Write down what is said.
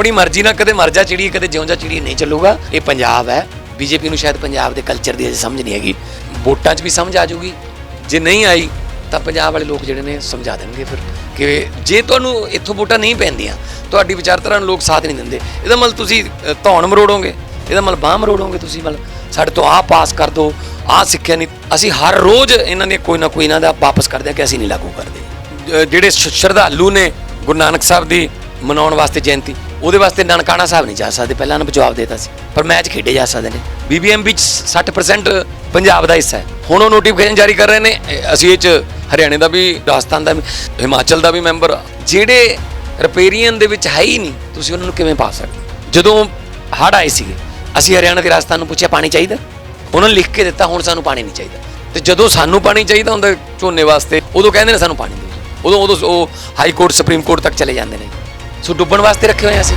ਆਪਣੀ ਮਰਜ਼ੀ ਨਾਲ ਕਦੇ ਮਰ ਜਾ ਚਿੜੀ, ਕਦੇ ਜਿਉਂ ਜਾ ਚਿੜੀ ਨਹੀਂ ਚੱਲੂਗਾ। ਇਹ ਪੰਜਾਬ ਹੈ। ਬੀਜੇਪੀ ਨੂੰ ਸ਼ਾਇਦ ਪੰਜਾਬ ਦੇ ਕਲਚਰ ਦੀ ਅਜੇ ਸਮਝ ਨਹੀਂ ਹੈਗੀ। ਵੋਟਾਂ 'ਚ ਵੀ ਸਮਝ ਆ ਜਾਊਗੀ। ਜੇ ਨਹੀਂ ਆਈ, ਤਾਂ ਪੰਜਾਬ ਵਾਲੇ ਲੋਕ ਜਿਹੜੇ ਨੇ ਸਮਝਾ ਦੇਣਗੇ ਫਿਰ ਕਿ ਜੇ ਤੁਹਾਨੂੰ ਇੱਥੋਂ ਵੋਟਾਂ ਨਹੀਂ ਪੈਂਦੀਆਂ, ਤੁਹਾਡੀ ਵਿਚਾਰਧਾਰਾ ਨੂੰ ਲੋਕ ਸਾਥ ਨਹੀਂ ਦਿੰਦੇ। ਇਹਦਾ ਮਤਲਬ ਤੁਸੀਂ ਧੌਣ ਮਰੋੜੋਗੇ। ਇਹਦਾ ਮਤਲਬ ਬਾਹ ਮਰੋੜੋਗੇ ਤੁਸੀਂ ਮਤਲਬ। ਸਾਡੇ ਤੋਂ ਆਹ ਪਾਸ ਕਰ ਦਿਓ, ਆਹ ਸਿੱਖਿਆ ਨਹੀਂ। ਅਸੀਂ ਹਰ ਰੋਜ਼ ਇਹਨਾਂ ਨੇ ਕੋਈ ਨਾ ਕੋਈ ਇਹਨਾਂ ਦਾ ਵਾਪਸ ਕਰਦੇ ਹਾਂ ਕਿ ਅਸੀਂ ਨਹੀਂ ਲਾਗੂ ਕਰਦੇ। ਜਿਹੜੇ ਸ਼ਰਧਾਲੂ ਨੇ ਗੁਰੂ ਨਾਨਕ ਸਾਹਿਬ ਦੀ ਮਨਾਉਣ ਵਾਸਤੇ ਜਯੰਤੀ ਉਹਦੇ ਵਾਸਤੇ ਨਨਕਾਣਾ ਸਾਹਿਬ ਨਹੀਂ ਜਾ ਸਕਦੇ, ਪਹਿਲਾਂ ਉਹਨੂੰ ਜਵਾਬ ਦੇਤਾ ਸੀ। ਪਰ ਮੈਚ ਖੇਡੇ ਜਾ ਸਕਦੇ ਨੇ। ਬੀਬੀਐਮ ਵਿੱਚ 60% ਪੰਜਾਬ ਦਾ ਹਿੱਸਾ ਹੈ। ਹੁਣ ਉਹ ਨੋਟੀਫਿਕੇਸ਼ਨ ਜਾਰੀ ਕਰ ਰਹੇ ਨੇ। ਅਸੀਂ ਇਹ ਚ ਹਰਿਆਣੇ ਦਾ ਵੀ, ਰਾਜਸਥਾਨ ਦਾ ਵੀ, ਹਿਮਾਚਲ ਦਾ ਵੀ ਮੈਂਬਰ ਜਿਹੜੇ ਰਿਪੇਰੀਅਨ ਦੇ ਵਿੱਚ ਹੈ ਹੀ ਨਹੀਂ, ਤੁਸੀਂ ਉਹਨਾਂ ਨੂੰ ਕਿਵੇਂ ਪਾ ਸਕਦੇ? ਜਦੋਂ ਹੜ੍ਹ ਆਏ ਸੀਗੇ, ਅਸੀਂ ਹਰਿਆਣਾ ਤੇ ਰਾਜਸਥਾਨ ਨੂੰ ਪੁੱਛਿਆ, ਪਾਣੀ ਚਾਹੀਦਾ? ਉਹਨਾਂ ਨੇ ਲਿਖ ਕੇ ਦਿੱਤਾ, ਹੁਣ ਸਾਨੂੰ ਪਾਣੀ ਨਹੀਂ ਚਾਹੀਦਾ। ਤੇ ਜਦੋਂ ਸਾਨੂੰ ਪਾਣੀ ਚਾਹੀਦਾ ਹੁੰਦਾ ਝੋਨੇ ਵਾਸਤੇ, ਉਦੋਂ ਕਹਿੰਦੇ ਨੇ ਸਾਨੂੰ ਪਾਣੀ ਦਿਓ ਉਦੋਂ ਉਦੋਂ ਉਹ ਹਾਈ ਕੋਰਟ, ਸੁਪਰੀਮ ਕੋਰਟ ਤੱਕ ਚਲੇ ਜਾਂਦੇ ਨੇ। ਸੋ ਡੁੱਬਣ ਵਾਸਤੇ ਰੱਖੇ ਹੋਏ ਆ ਅਸੀਂ।